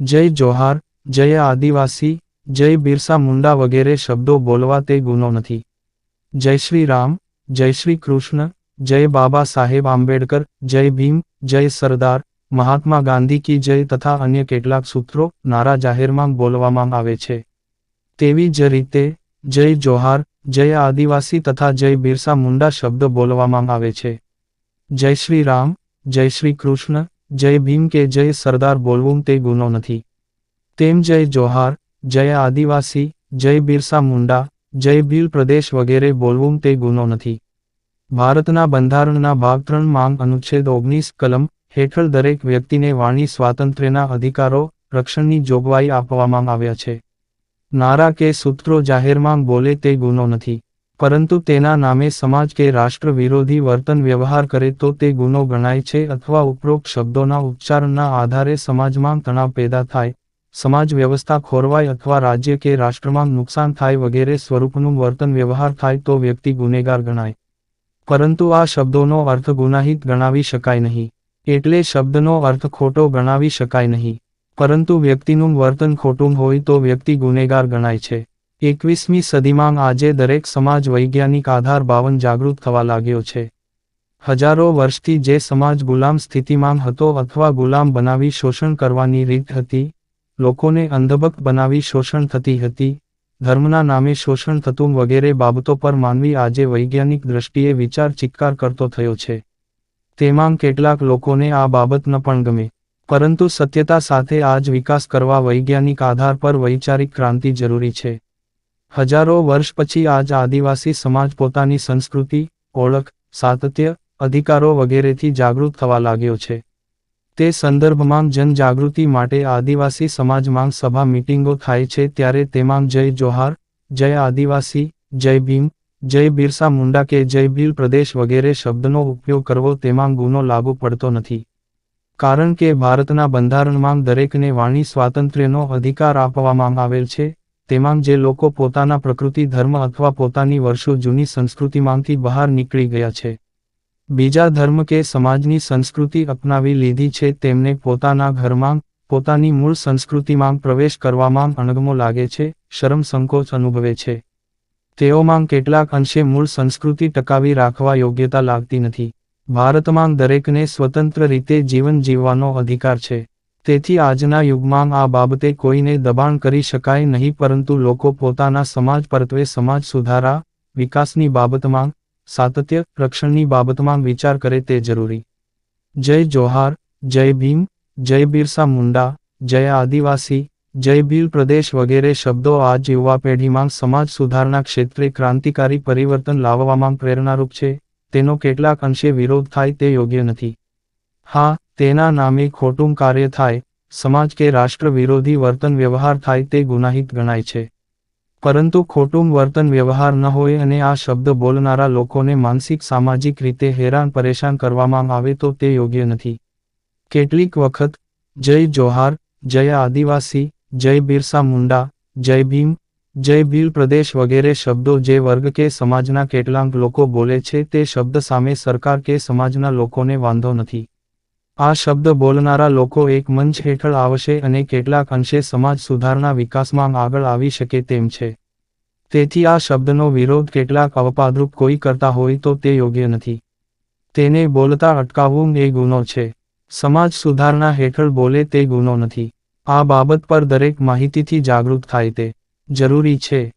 જય જોહાર, જય આદિવાસી, જય બિરસા મુંડા વગેરે શબ્દો બોલવા તે ગુનો નથી. જય શ્રી રામ, જય શ્રી કૃષ્ણ, જય બાબા સાહેબ આંબેડકર, જય ભીમ, જય સરદાર, મહાત્મા ગાંધી કી જય તથા અન્ય કેટલાક સૂત્રો નારા જાહેરમાં બોલવામાં આવે છે. તેવી જ રીતે, જય જોહાર, જય આદિવાસી તથા જય બિરસા મુંડા શબ્દ બોલવામાં આવે છે. જય શ્રી રામ, જય શ્રી કૃષ્ણ જય ભીમ કે જય સરદાર બોલવું તે ગુનો નથી. તેમ જય જોહાર, જય આદિવાસી, જય બિરસા મુંડા, જય ભીલ પ્રદેશ વગેરે બોલવું તે ગુનો નથી. ભારતના બંધારણના ભાગ ત્રણ માંગ અનુચ્છેદ ઓગણીસ કલમ હેઠળ દરેક વ્યક્તિને વાણી સ્વાતંત્ર્યના અધિકારો રક્ષણની જોગવાઈ આપવામાં આવ્યા છે. નારા કે સૂત્રો જાહેરમાં બોલે તે ગુનો નથી. પરંતુ તેના નામે સમાજ કે રાષ્ટ્ર વિરોધી વર્તન વ્યવહાર કરે તો તે ગુનો ગણાય છે અથવા ઉપરોક્ત શબ્દોના ઉચ્ચારણના આધારે સમાજમાં તણાવ પેદા થાય, સમાજ વ્યવસ્થા ખોરવાય અથવા રાજ્ય કે રાષ્ટ્રમાં નુકસાન થાય વગેરે સ્વરૂપનું વર્તન વ્યવહાર થાય તો વ્યક્તિ ગુનેગાર ગણાય. પરંતુ આ શબ્દોનો અર્થ ગુનાહિત ગણાવી શકાય નહીં, એટલે શબ્દનો અર્થ ખોટો ગણાવી શકાય નહીં. પરંતુ વ્યક્તિનું વર્તન ખોટું હોય તો વ્યક્તિ ગુનેગાર ગણાય છે. એકવીસમી સદીમાં આજે દરેક સમાજ વૈજ્ઞાનિક આધાર બાવન જાગૃત થવા લાગ્યો છે. હજારો વર્ષથી જે સમાજ ગુલામ સ્થિતિમાં હતો અથવા ગુલામ બનાવી શોષણ કરવાની રીત હતી, લોકોને અંધભક્ત બનાવી શોષણ થતી હતી, ધર્મના નામે શોષણ થતું વગેરે બાબતો પર માનવી આજે વૈજ્ઞાનિક દ્રષ્ટિએ વિચાર ચિક્કાર કરતો થયો છે. તેમાં કેટલાક લોકોને આ બાબત ન પણ ગમે, પરંતુ સત્યતા સાથે આજ વિકાસ કરવા વૈજ્ઞાનિક આધાર પર વૈચારિક ક્રાંતિ જરૂરી છે. હજારો વર્ષ પછી આજ આદિવાસી સમાજ પોતાની સંસ્કૃતિ, ઓળખ, સાતત્ય, અધિકારો વગેરેથી જાગૃત થવા લાગ્યો છે. તે સંદર્ભમાં જનજાગૃતિ માટે આદિવાસી સમાજમાં સભા મિટિંગો થાય છે ત્યારે તેમાં જય જોહાર, જય આદિવાસી, જય ભીમ, જય બિરસા મુંડા કે જય ભીલ પ્રદેશ વગેરે શબ્દનો ઉપયોગ કરવો તેમાં ગુનો લાગુ પડતો નથી. કારણ કે ભારતના બંધારણમાં દરેકને વાણી સ્વાતંત્ર્યનો અધિકાર આપવામાં આવેલ છે તેમાં જે લોકો પોતાના પ્રકૃતિ, ધર્મ અથવા પોતાની વર્ષો જૂની સંસ્કૃતિમાંથી બહાર નીકળી ગયા છે. બીજા ધર્મ કે સમાજની સંસ્કૃતિ અપનાવી લીધી છે, તેમને પોતાના ઘરમાં, પોતાની મૂળ સંસ્કૃતિમાં પ્રવેશ કરવામાં અણગમો લાગે છે, શરમ સંકોચ અનુભવે છે. તેઓમાં કેટલાક અંશે મૂળ સંસ્કૃતિ ટકાવી રાખવા યોગ્યતા લાગતી નથી. ભારતમાં દરેકને સ્વતંત્ર રીતે જીવન જીવવાનો અધિકાર છે. તેથી આજના યુગમાં આ બાબતે કોઈને દબાણ કરી શકાય નહીં, પરંતુ લોકો પોતાના સમાજ પરત્વે સમાજ સુધારા, વિકાસની બાબતમાં, સાતત્ય રક્ષણની બાબતમાં વિચાર કરે તે જરૂરી. જય જોહાર, જય ભીમ, જય બિરસા મુંડા, જય આદિવાસી, જય ભીલ પ્રદેશ વગેરે શબ્દો આજ યુવા પેઢીમાં સમાજ સુધારણા ક્ષેત્રે ક્રાંતિકારી પરિવર્તન લાવવામાં પ્રેરણારૂપ છે. તેનો કેટલાક અંશે વિરોધ થાય તે યોગ્ય નથી. હા તેના નામે ખોટું કાર્ય થાય, સમાજ કે રાષ્ટ્ર વિરોધી વર્તન વ્યવહાર થાય તે ગુનાહિત ગણાય છે. પરંતુ ખોટું વર્તન વ્યવહાર ન હોય અને આ શબ્દ બોલનારા લોકોને માનસિક સામાજિક રીતે હેરાન પરેશાન કરવામાં આવે તો તે યોગ્ય નથી. કેટલીક વખત, જય જોહાર, જય આદિવાસી, જય બિરસા મુંડા, જય ભીમ, જય ભીલ પ્રદેશ વગેરે શબ્દો જે વર્ગ કે સમાજના કેટલાંક લોકો બોલે છે તે શબ્દ સામે સરકાર કે સમાજના લોકોને વાંધો નથી. આ શબ્દ બોલનારા લોકો એક મંચ હેઠળ આવશે અને કેટલાક અંશે સમાજ સુધારણા વિકાસમાં આગળ આવી શકે તેમ છે. તેથી આ શબ્દનો વિરોધ કેટલાક અવપાદરૂપ કોઈ કરતા હોય તો તે યોગ્ય નથી. તેને બોલતા અટકાવવું એ ગુનો છે. સમાજ સુધારણા હેઠળ બોલે તે ગુનો નથી. આ બાબત પર દરેક માહિતીથી જાગૃત થાય તે જરૂરી છે.